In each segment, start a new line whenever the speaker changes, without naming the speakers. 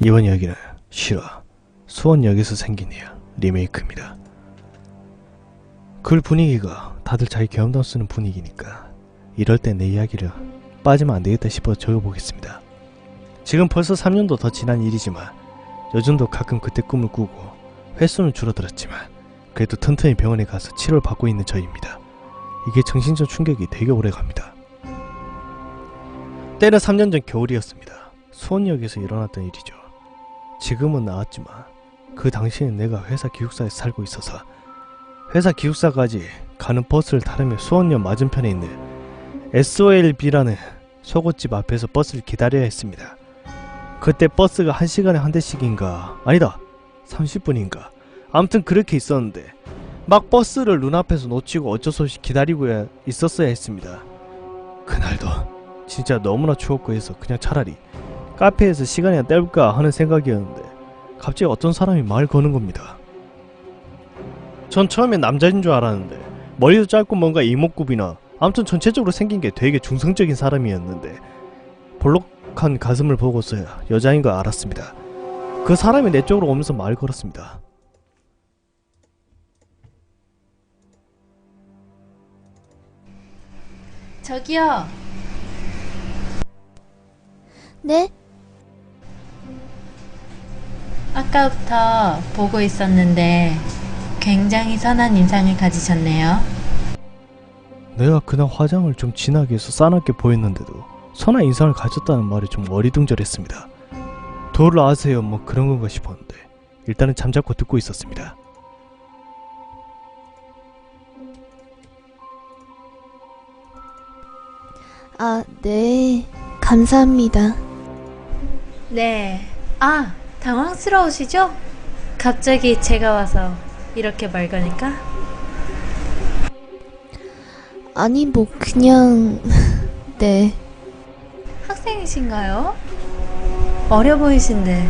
이번 이야기는 실화 수원역에서 생긴 일 리메이크입니다. 글 분위기가 다들 자기 경험담 쓰는 분위기니까 이럴 때 내 이야기를 빠지면 안 되겠다 싶어 적어보겠습니다. 지금 벌써 3년도 더 지난 일이지만 요즘도 가끔 그때 꿈을 꾸고 횟수는 줄어들었지만 그래도 튼튼히 병원에 가서 치료를 받고 있는 저입니다. 이게 정신적 충격이 되게 오래 갑니다. 때는 3년 전 겨울이었습니다. 수원역에서 일어났던 일이죠. 지금은 나았지만 그 당시엔 내가 회사 기숙사에 살고 있어서 회사 기숙사까지 가는 버스를 타려면 수원역 맞은편에 있는 SOLB라는 속옷집 앞에서 버스를 기다려야 했습니다. 그때 버스가 1시간에 한 대씩인가 아니다 30분인가 아무튼 그렇게 있었는데 막 버스를 눈앞에서 놓치고 어쩔 수 없이 기다리고 있었어야 했습니다. 그날도 진짜 너무나 추웠고 해서 그냥 차라리 카페에서 시간이나 때울까 하는 생각이었는데 갑자기 어떤 사람이 말 거는 겁니다. 전 처음엔 남자인 줄 알았는데 머리도 짧고 뭔가 이목구비나 아무튼 전체적으로 생긴 게 되게 중성적인 사람이었는데 볼록한 가슴을 보고서야 여자인 걸 알았습니다. 그 사람이 내 쪽으로 오면서 말 걸었습니다.
저기요.
네?
아까부터 보고 있었는데 굉장히 선한 인상을 가지셨네요.
내가 그날 화장을 좀 진하게 해서 싸납게 보였는데도 선한 인상을 가졌다는 말이 좀 어리둥절했습니다. 도를 아세요 뭐 그런 건가 싶었는데 일단은 잠자코 듣고 있었습니다.
아, 네. 감사합니다.
네. 아, 당황스러우시죠? 갑자기 제가 와서 이렇게 말 거니까?
아니, 뭐, 그냥, 네.
학생이신가요? 어려 보이신데.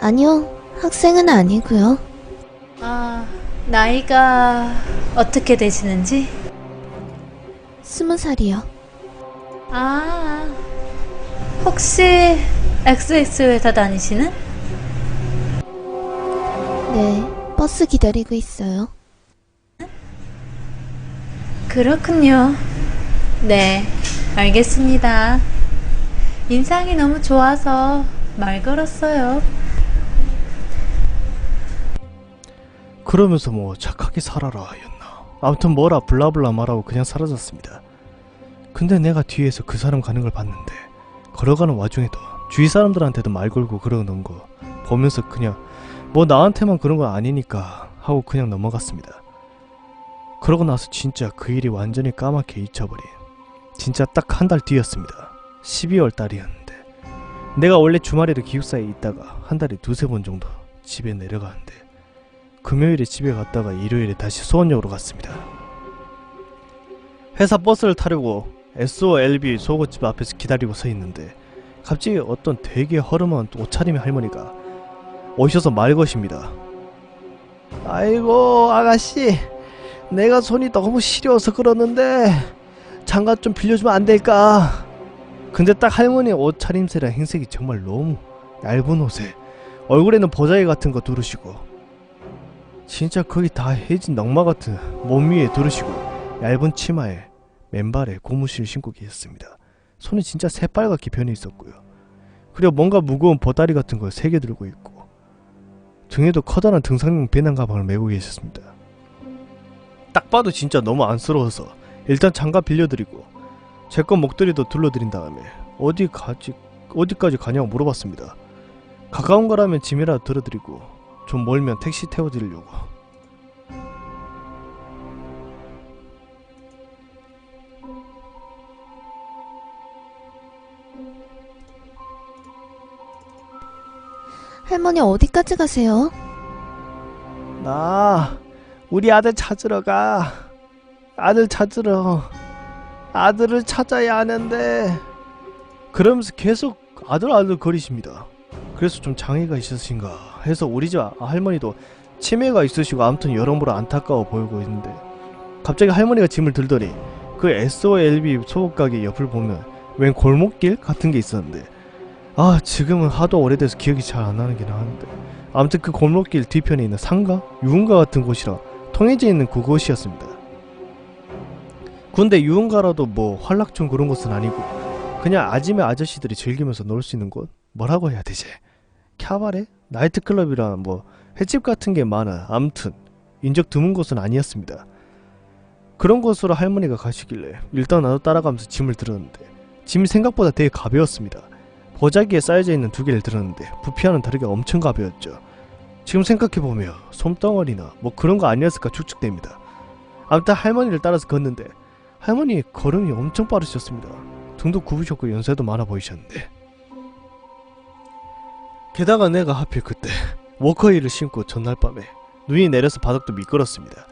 아니요, 학생은 아니고요.
아, 나이가 어떻게 되시는지?
스무 살이요.
아, 혹시 XX 회사 다니시는?
네, 버스 기다리고 있어요.
그렇군요. 네, 알겠습니다. 인상이 너무 좋아서 말 걸었어요.
그러면서 뭐 착하게 살아라 였나 아무튼 뭐라 블라블라 말하고 그냥 사라졌습니다. 근데 내가 뒤에서 그 사람 가는 걸 봤는데 걸어가는 와중에도 주위 사람들한테도 말 걸고 그러는 거 보면서 그냥 뭐 나한테만 그런 건 아니니까 하고 그냥 넘어갔습니다. 그러고 나서 진짜 그 일이 완전히 까맣게 잊혀버린 진짜 딱 한 달 뒤였습니다. 12월 달이었는데 내가 원래 주말에도 기숙사에 있다가 한 달에 두세 번 정도 집에 내려가는데 금요일에 집에 갔다가 일요일에 다시 수원역으로 갔습니다. 회사 버스를 타려고 SOLB 속옷집 앞에서 기다리고 서 있는데 갑자기 어떤 되게 허름한 옷차림의 할머니가 오셔서 말 것입니다. 아이고 아가씨 내가 손이 너무 시려워서 그러는데 장갑 좀 빌려주면 안 될까? 근데 딱 할머니 옷 차림새랑 행색이 정말 너무 얇은 옷에 얼굴에는 보자기 같은 거 두르시고 진짜 거의 다 해진 넝마 같은 몸 위에 두르시고 얇은 치마에 맨발에 고무신을 신고 계셨습니다. 손이 진짜 새빨갛게 변해 있었고요. 그리고 뭔가 무거운 보따리 같은 걸 세 개 들고 있고 등에도 커다란 등산용 배낭 가방을 메고 계셨습니다. 딱 봐도 진짜 너무 안쓰러워서 일단 장갑 빌려드리고 제 건 목도리도 둘러드린 다음에 어디 가지 어디까지 가냐고 물어봤습니다. 가까운 거라면 짐이라도 들어드리고 좀 멀면 택시 태워드리려고.
할머니 어디까지 가세요?
나 우리 아들 찾으러 가. 아들 찾으러. 아들을 찾아야 하는데. 그러면서 계속 아들 아들 거리십니다. 그래서 좀 장애가 있으신가 해서 우리 집 아- 할머니도 치매가 있으시고 아무튼 여러모로 안타까워 보이고 있는데 갑자기 할머니가 짐을 들더니 그 SOLB 소옷 가게 옆을 보면 웬 골목길 같은 게 있었는데 아 지금은 하도 오래돼서 기억이 잘 안 나긴 하는데 아무튼 그 골목길 뒤편에 있는 상가? 유흥가 같은 곳이라 통해져 있는 그곳이었습니다. 근데 유흥가라도 뭐 환락촌 그런 곳은 아니고 그냥 아침에 아저씨들이 즐기면서 놀 수 있는 곳? 뭐라고 해야 되지? 캬바레? 나이트클럽이라 뭐 횟집 같은 게 많아 암튼 인적 드문 곳은 아니었습니다. 그런 곳으로 할머니가 가시길래 일단 나도 따라가면서 짐을 들었는데 짐이 생각보다 되게 가벼웠습니다. 보자기에 쌓여져 있는 두 개를 들었는데 부피와는 다르게 엄청 가벼웠죠. 지금 생각해보면 솜덩어리나 뭐 그런 거 아니었을까 추측됩니다. 아무튼 할머니를 따라서 걷는데 할머니 걸음이 엄청 빠르셨습니다. 등도 굽으셨고 연세도 많아 보이셨는데 게다가 내가 하필 그때 워커힐을 신고 전날 밤에 눈이 내려서 바닥도 미끄럽습니다.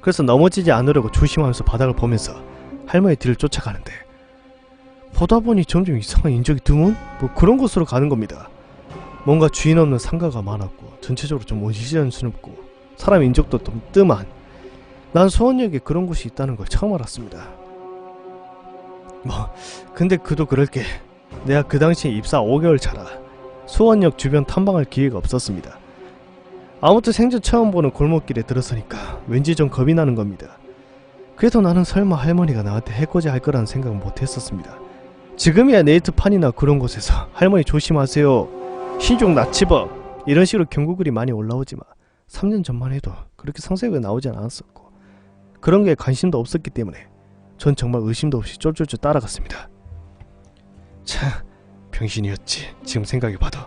그래서 넘어지지 않으려고 조심하면서 바닥을 보면서 할머니 뒤를 쫓아가는데 보다 보니 점점 이상한 인적이 드문 뭐 그런 곳으로 가는 겁니다. 뭔가 주인 없는 상가가 많았고 전체적으로 좀 온시전스럽고 사람 인적도 좀 뜸한 난 수원역에 그런 곳이 있다는 걸 처음 알았습니다. 뭐 근데 그도 그럴 게 내가 그 당시에 입사 5개월 차라 수원역 주변 탐방할 기회가 없었습니다. 아무튼 생전 처음 보는 골목길에 들었으니까 왠지 좀 겁이 나는 겁니다. 그래도 나는 설마 할머니가 나한테 해코지 할 거라는 생각은 못 했었습니다. 지금이야 네이트판이나 그런 곳에서 할머니 조심하세요. 신종 나치법 이런 식으로 경고글이 많이 올라오지만 3년 전만 해도 그렇게 상세하게 나오지 않았었고 그런 게 관심도 없었기 때문에 전 정말 의심도 없이 쫄쫄쫄 따라갔습니다. 참 병신이었지 지금 생각해봐도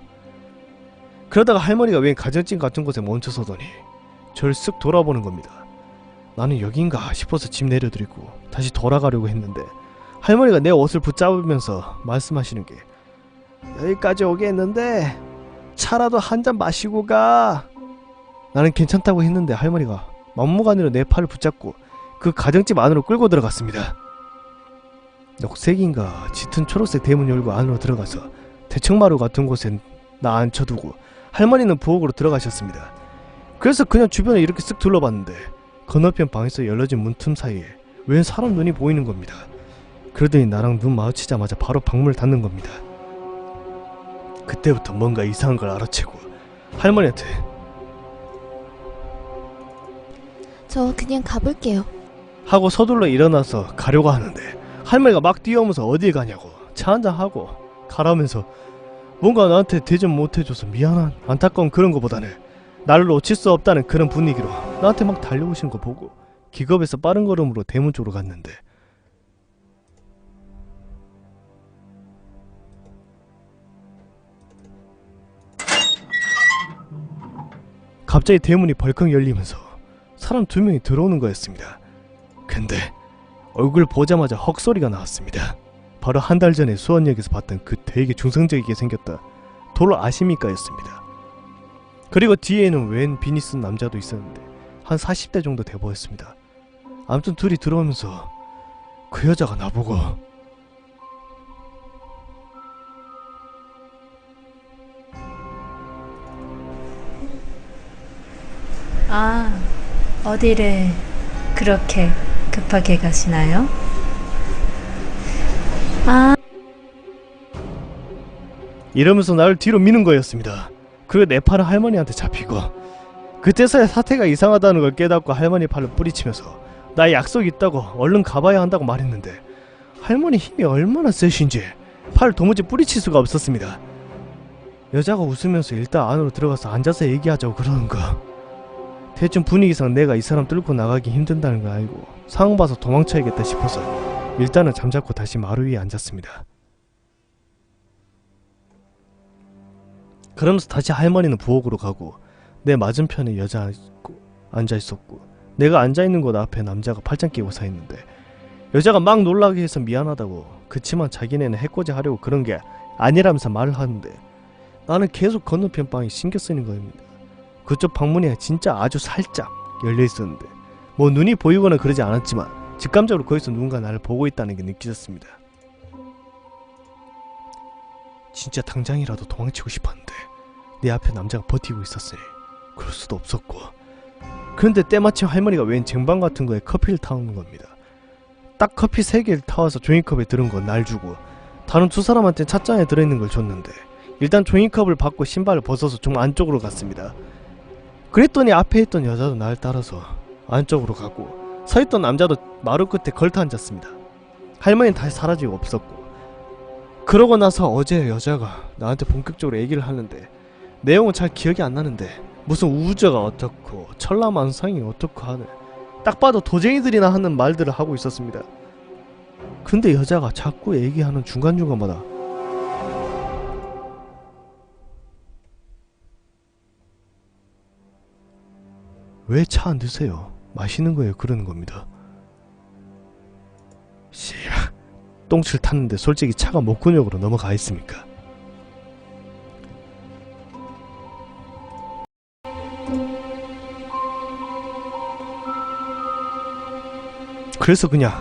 그러다가 할머니가 웬 가정집 같은 곳에 멈춰서더니 절쓱 돌아보는 겁니다. 나는 여긴가 싶어서 집 내려드리고 다시 돌아가려고 했는데 할머니가 내 옷을 붙잡으면서 말씀하시는 게 여기까지 오게 했는데 차라도 한 잔 마시고 가. 나는 괜찮다고 했는데 할머니가 막무가내로 내 팔을 붙잡고 그 가정집 안으로 끌고 들어갔습니다. 녹색인가 짙은 초록색 대문 열고 안으로 들어가서 대청마루 같은 곳에 나 앉혀두고 할머니는 부엌으로 들어가셨습니다. 그래서 그냥 주변을 이렇게 쓱 둘러봤는데 건너편 방에서 열려진 문틈 사이에 웬 사람 눈이 보이는 겁니다. 그러더니 나랑 눈 마주치자마자 바로 방문을 닫는 겁니다. 그때부터 뭔가 이상한 걸 알아채고 할머니한테
저 그냥 가볼게요.
하고 서둘러 일어나서 가려고 하는데 할머니가 막 뛰어오면서 어딜 가냐고 차 한잔 하고 가라면서 뭔가 나한테 대접 못해줘서 미안한 안타까운 그런 거보다는 나를 놓칠 수 없다는 그런 분위기로 나한테 막 달려오시는 거 보고 기겁해서 빠른 걸음으로 대문 쪽으로 갔는데 갑자기 대문이 벌컥 열리면서 사람 두 명이 들어오는 거였습니다. 근데 얼굴 보자마자 헉소리가 나왔습니다. 바로 한 달 전에 수원역에서 봤던 그 되게 중성적이게 생겼다 돌 아십니까였습니다. 그리고 뒤에는 웬 비니 쓴 남자도 있었는데 한 40대 정도 돼 보였습니다. 아무튼 둘이 들어오면서 그 여자가 나보고
아, 어디를 그렇게 급하게 가시나요? 아,
이러면서 나를 뒤로 미는 거였습니다. 그 내 팔은 할머니한테 잡히고 그때서야 사태가 이상하다는 걸 깨닫고 할머니 팔을 뿌리치면서 나 약속 있다고 얼른 가봐야 한다고 말했는데 할머니 힘이 얼마나 세신지 팔을 도무지 뿌리칠 수가 없었습니다. 여자가 웃으면서 일단 안으로 들어가서 앉아서 얘기하자고 그러는 거. 대충 분위기상 내가 이 사람 뚫고 나가기 힘든다는 걸 알고 상황 봐서 도망쳐야겠다 싶어서 일단은 잠자코 다시 마루 위에 앉았습니다. 그러면서 다시 할머니는 부엌으로 가고 내 맞은편에 여자 있고 앉아 있었고 내가 앉아 있는 곳 앞에 남자가 팔짱 끼고 서 있는데 여자가 막 놀라게 해서 미안하다고 그치만 자기네는 해코지 하려고 그런 게 아니라면서 말을 하는데 나는 계속 건너편 방이 신경 쓰이는 겁니다. 그쪽 방문이 진짜 아주 살짝 열려 있었는데 뭐 눈이 보이거나 그러지 않았지만 직감적으로 거기서 누군가 나를 보고 있다는 게 느껴졌습니다. 진짜 당장이라도 도망치고 싶었는데 내 앞에 남자가 버티고 있었으니 그럴 수도 없었고 그런데 때마침 할머니가 웬 쟁반 같은 거에 커피를 타오는 겁니다. 딱 커피 세 개를 타와서 종이컵에 들은 건 날 주고 다른 두 사람한테 찻잔에 들어있는 걸 줬는데 일단 종이컵을 받고 신발을 벗어서 좀 안쪽으로 갔습니다. 그랬더니 앞에 있던 여자도 날 따라서 안쪽으로 가고 서 있던 남자도 마루 끝에 걸터 앉았습니다. 할머니는 다시 사라지고 없었고 그러고 나서 어제 여자가 나한테 본격적으로 얘기를 하는데 내용은 잘 기억이 안 나는데 무슨 우주가 어떻고 천라만상이 어떻고 하는 딱 봐도 도쟁이들이나 하는 말들을 하고 있었습니다. 근데 여자가 자꾸 얘기하는 중간중간마다 왜 차 안 드세요? 마시는 거예요. 그러는 겁니다. 씨발 똥칠 탔는데 솔직히 차가 목근육으로 넘어가 있습니까? 그래서 그냥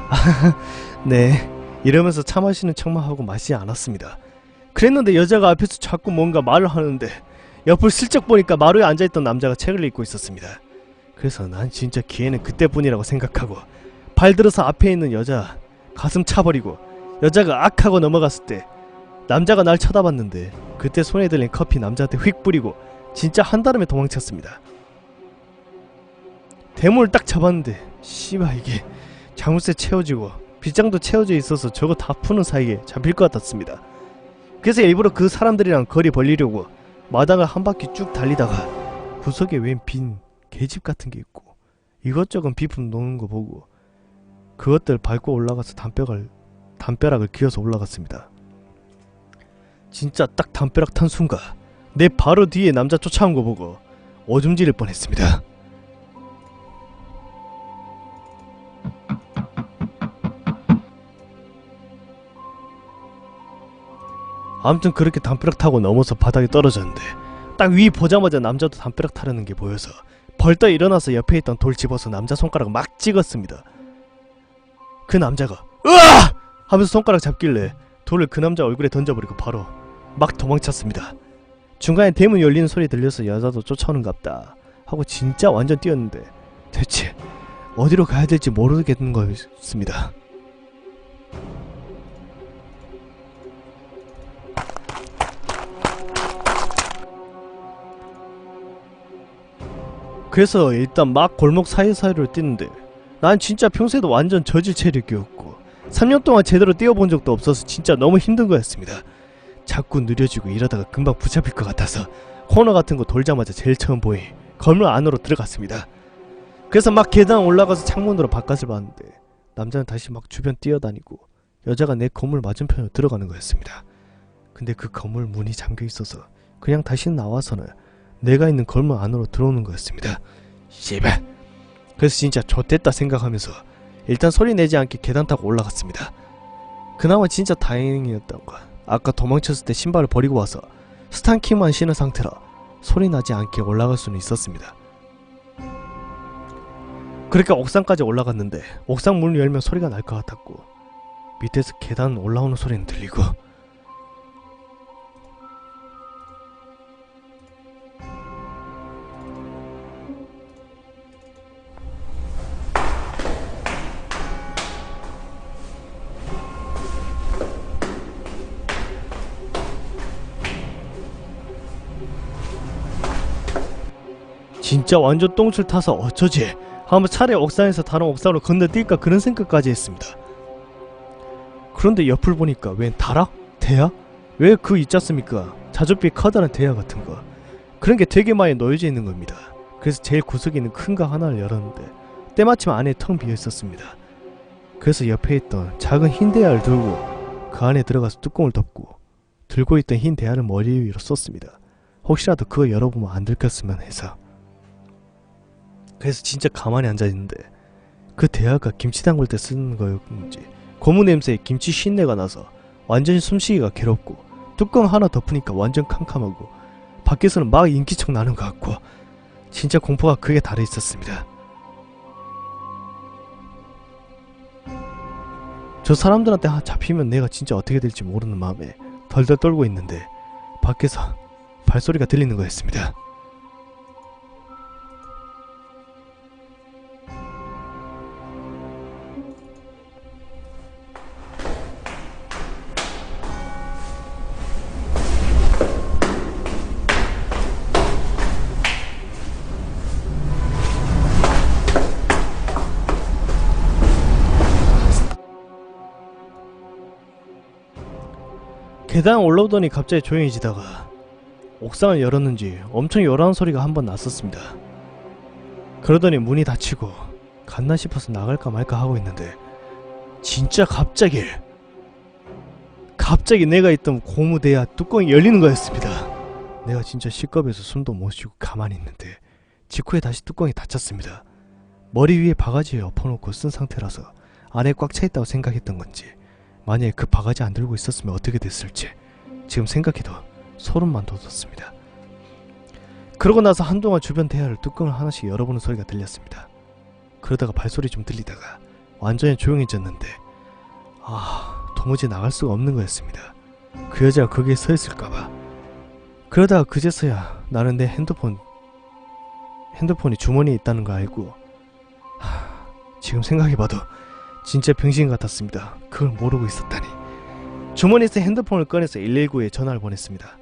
네 이러면서 차 마시는 척만 하고 마시지 않았습니다. 그랬는데 여자가 앞에서 자꾸 뭔가 말을 하는데 옆을 슬쩍 보니까 마루에 앉아있던 남자가 책을 읽고 있었습니다. 그래서 난 진짜 기회는 그때뿐이라고 생각하고 발 들어서 앞에 있는 여자 가슴 차버리고 여자가 악하고 넘어갔을 때 남자가 날 쳐다봤는데 그때 손에 들린 커피 남자한테 휙 뿌리고 진짜 한달음에 도망쳤습니다. 대문을 딱 잡았는데 씨발 이게 자물쇠 채워지고 빗장도 채워져 있어서 저거 다 푸는 사이에 잡힐 것 같았습니다. 그래서 일부러 그 사람들이랑 거리 벌리려고 마당을 한 바퀴 쭉 달리다가 구석에 웬 빈 계집 같은 게 있고 이것저것 비품 놓는 거 보고 그것들 밟고 올라가서 담벼락을 담벼락을 기어서 올라갔습니다. 진짜 딱 담벼락 탄 순간 내 바로 뒤에 남자 쫓아온 거 보고 지를 뻔했습니다. 아무튼 그렇게 담벼락 타고 넘어서 바닥에 떨어졌는데 딱 위 보자마자 남자도 담벼락 타려는 게 보여서 벌떡 일어나서 옆에 있던 돌 집어서 남자 손가락 막 찍었습니다. 그 남자가 으아! 하면서 손가락 잡길래 돌을 그 남자 얼굴에 던져버리고 바로 막 도망쳤습니다. 중간에 대문 열리는 소리 들려서 여자도 쫓아오는갑다 하고 진짜 완전 뛰었는데 대체 어디로 가야 될지 모르겠는 거였습니다. 그래서 일단 막 골목 사이사이로 뛰는데 난 진짜 평소에도 완전 저질 체력이었고 3년 동안 제대로 뛰어본 적도 없어서 진짜 너무 힘든 거였습니다. 자꾸 느려지고 이러다가 금방 붙잡힐 것 같아서 코너 같은 거 돌자마자 제일 처음 보이 건물 안으로 들어갔습니다. 그래서 막 계단 올라가서 창문으로 바깥을 봤는데 남자는 다시 막 주변 뛰어다니고 여자가 내 건물 맞은편으로 들어가는 거였습니다. 근데 그 건물 문이 잠겨 있어서 그냥 다시 나와서는 내가 있는 건물 안으로 들어오는 거였습니다. 씨발. 그래서 진짜 좆됐다 생각하면서 일단 소리 내지 않게 계단 타고 올라갔습니다. 그나마 진짜 다행이었던 거. 아까 도망쳤을 때 신발을 버리고 와서 스탄킹만 신은 상태라 소리 나지 않게 올라갈 수는 있었습니다. 그러니까 옥상까지 올라갔는데 옥상 문을 열면 소리가 날 것 같았고 밑에서 계단 올라오는 소리는 들리고 진짜 완전 똥줄 타서 어쩌지 하면 차라리 옥상에서 다른 옥상으로 건너뛸까 그런 생각까지 했습니다. 그런데 옆을 보니까 웬 다락? 대야? 왜 그 있지 않습니까? 자줏빛 커다란 대야 같은 거 그런 게 되게 많이 놓여져 있는 겁니다. 그래서 제일 구석에 있는 큰 거 하나를 열었는데 때마침 안에 텅 비어 있었습니다. 그래서 옆에 있던 작은 흰 대야를 들고 그 안에 들어가서 뚜껑을 덮고 들고 있던 흰 대야를 머리 위로 쏟습니다. 혹시라도 그거 열어보면 안 들켰으면 해서 그래서 진짜 가만히 앉아 있는데 그 대야가 김치 담글 때 쓰는 거였는지 고무 냄새에 김치 쉰내가 나서 완전히 숨쉬기가 괴롭고 뚜껑 하나 덮으니까 완전 캄캄하고 밖에서는 막 인기척 나는 것 같고 진짜 공포가 크게 달해 있었습니다. 저 사람들한테 하- 잡히면 내가 진짜 어떻게 될지 모르는 마음에 덜덜 떨고 있는데 밖에서 발소리가 들리는 거였습니다. 계단 올라오더니 갑자기 조용해지다가 옥상을 열었는지 엄청 요란한 소리가 한 번 났었습니다. 그러더니 문이 닫히고 갔나 싶어서 나갈까 말까 하고 있는데 진짜 갑자기 갑자기 내가 있던 고무대야 뚜껑이 열리는 거였습니다. 내가 진짜 시겁해서 숨도 못 쉬고 가만히 있는데 직후에 다시 뚜껑이 닫혔습니다. 머리 위에 바가지에 엎어놓고 쓴 상태라서 안에 꽉 차 있다고 생각했던 건지 만약에 그 바가지 안 들고 있었으면 어떻게 됐을지 지금 생각해도 소름만 돋았습니다. 그러고 나서 한동안 주변 대야를 뚜껑을 하나씩 열어보는 소리가 들렸습니다. 그러다가 발소리 좀 들리다가 완전히 조용해졌는데 아 도무지 나갈 수가 없는 거였습니다. 그 여자가 거기에 서 있을까봐 그러다가 그제서야 나는 내 핸드폰 핸드폰이 주머니에 있다는 거 알고 하, 지금 생각해봐도 진짜 병신 같았습니다. 그걸 모르고 있었다니. 주머니에서 핸드폰을 꺼내서 119에 전화를 보냈습니다.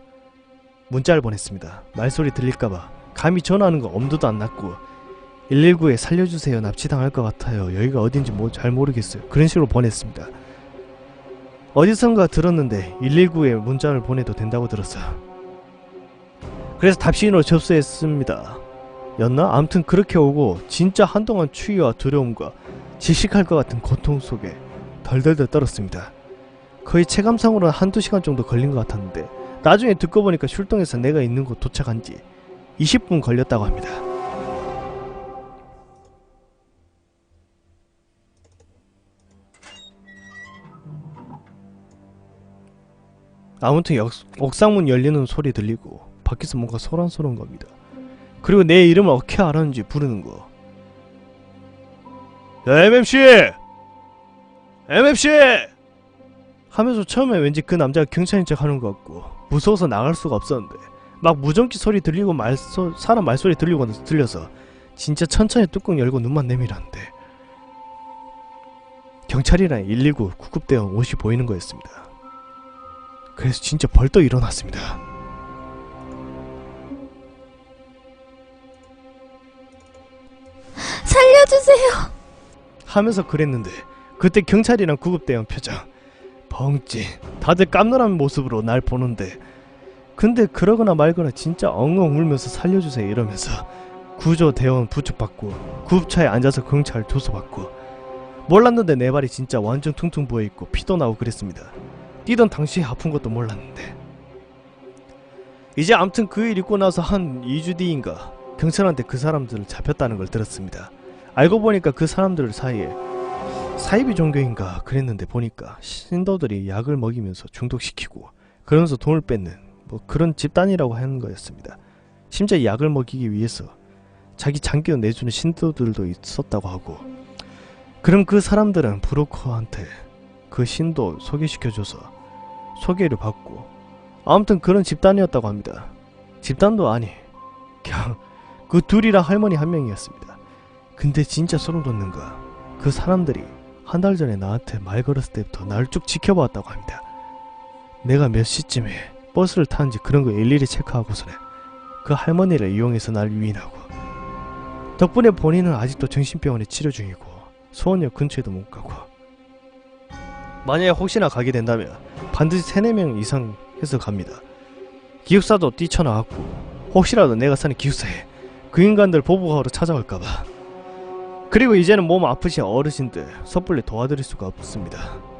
문자를 보냈습니다. 말소리 들릴까봐 감히 전화하는 거 엄두도 안 났고 119에 살려주세요 납치당할 것 같아요 여기가 어딘지 뭐 잘 모르겠어요 그런 식으로 보냈습니다. 어디선가 들었는데 119에 문자를 보내도 된다고 들었어. 그래서 답신으로 접수했습니다. 였나? 아무튼 그렇게 오고 진짜 한동안 추위와 두려움과 질식할 것 같은 고통 속에 덜덜덜 떨었습니다. 거의 체감상으로는 한두 시간 정도 걸린 것 같았는데 나중에 듣고 보니까 출동해서 내가 있는 곳 도착한 지 20분 걸렸다고 합니다. 아무튼 역, 옥상문 열리는 소리 들리고 밖에서 뭔가 소란소란 겁니다. 그리고 내 이름을 어떻게 알았는지 부르는 거. 야, MMC! MMC! 하면서 처음에 왠지 그 남자가 경찰인 척 하는 것 같고 무서워서 나갈 수가 없었는데 막 무전기 소리 들리고 말소, 사람 말소리 들리고 들려서 진짜 천천히 뚜껑 열고 눈만 내밀었는데 경찰이랑 119 구급대원 옷이 보이는 거였습니다. 그래서 진짜 벌떡 일어났습니다.
살려주세요.
하면서 그랬는데 그때 경찰이랑 구급대원 표정. 벙찐. 다들 깜놀한 모습으로 날 보는데. 근데 그러거나 말거나 진짜 엉엉 울면서 살려주세요 이러면서 구조대원 부축받고 구급차에 앉아서 경찰 조소받고 몰랐는데 내 발이 진짜 완전 퉁퉁 부어있고 피도 나고 그랬습니다. 뛰던 당시에 아픈 것도 몰랐는데. 이제 암튼 그 일 있고 나서 한 2주 뒤인가 경찰한테 그 사람들을 잡혔다는 걸 들었습니다 알고 보니까 그 사람들 사이에 사이비 종교인가 그랬는데 보니까 신도들이 약을 먹이면서 중독시키고 그러면서 돈을 뺏는 뭐 그런 집단이라고 하는 거였습니다. 심지어 약을 먹이기 위해서 자기 장기を내주는 신도들도 있었다고 하고 그럼 그 사람들은 브로커한테 그 신도 소개시켜줘서 소개를 받고 아무튼 그런 집단이었다고 합니다. 집단도 아니 그냥 그 둘이랑 할머니 한 명이었습니다. 근데 진짜 소름 돋는가 그 사람들이 한 달 전에 나한테 말 걸었을 때부터 날 쭉 지켜봐왔다고 합니다. 내가 몇 시쯤에 버스를 타는지 그런 거 일일이 체크하고서는 그 할머니를 이용해서 날 유인하고 덕분에 본인은 아직도 정신병원에 치료 중이고 소원역 근처에도 못 가고 만약에 혹시나 가게 된다면 반드시 3, 4명 이상 해서 갑니다. 기숙사도 뛰쳐나왔고 혹시라도 내가 사는 기숙사에 그 인간들 보복하러 찾아올까봐 그리고 이제는 몸 아프신 어르신들 섣불리 도와드릴 수가 없습니다.